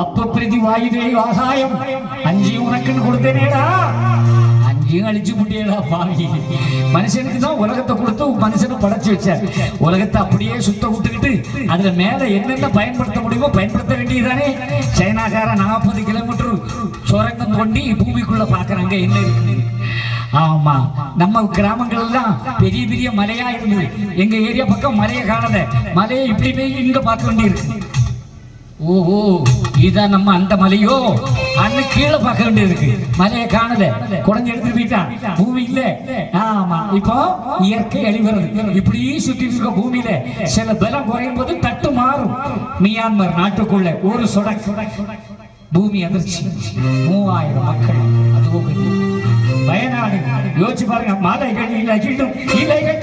அப்ப பிரதி வாயுதே ஆகாயம் அஞ்சையும் உனக்குன்னு கொடுத்தேனேடா அங்கேயும் அழிச்சு முடியலா பாவி மனுஷனுக்கு தான் உலகத்தை கொடுத்து மனுஷனை படைச்சு வச்சார் உலகத்தை அப்படியே சுத்த விட்டுக்கிட்டு அதுல மேல என்னென்ன பயன்படுத்த முடியுமோ பயன்படுத்த வேண்டியதுதானே சைனாக்கார நாற்பது கிலோமீட்டர் சுரங்கம் கொண்டு பூமிக்குள்ள பாக்குறாங்க என்ன இருக்கு ஆமா நம்ம கிராமங்கள் எல்லாம் பெரிய பெரிய மலையா இருந்தது எங்க ஏரியா பக்கம் மலையை காணல மலையை இப்படி போய் இங்க பார்க்க வேண்டியிருக்கு ஓஹோ இதான் நம்ம அந்த மலையோ அண்ணன் கீழே பார்க்க வேண்டியது மலையை காணல. குடஞ்சு எடுத்து போயிட்டான். பூமி இல்ல. ஆமா. இப்போ இயற்கை அழிவுறது. இப்படி சுத்தி இருக்க பூமியில சில பலம் குறையும் போது தட்டு மாறும். மியான்மர் நாட்டுக்குள்ள ஒரு சுடக் பூமி அதிர்ச்சி. மூவாயிரம் மக்கள். அதுவும் வயநாடு. யோசிச்சு பாருங்க. மலைகள் இலகிடும் இலைகள்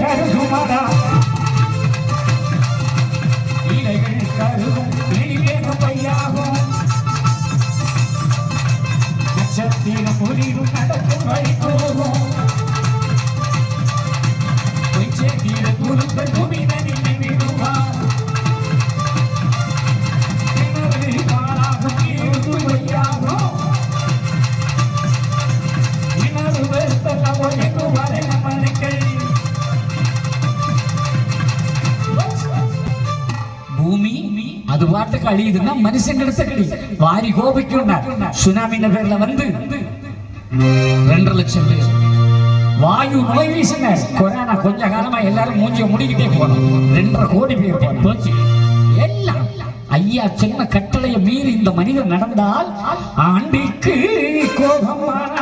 அது பாட்டுக்கு அழியுதுன்னா மனுஷன் கிடைச்ச கழி வாரி கோபிக்கும் சுனாமின பேர்ல வந்து லட்சம் பேர். வாயு நோய் கொரோனா கொஞ்ச எல்லாரும் மூஞ்சிய முடிக்கிட்டே போனோம் ரெண்டரை கோடி பேர் போனோம். போச்சு எல்லாம் ஐயா சொன்ன கட்டளையை மீறி இந்த மனிதன் நடந்தால் ஆண்டிக்கு கோபம் வராது துணிடுவார்.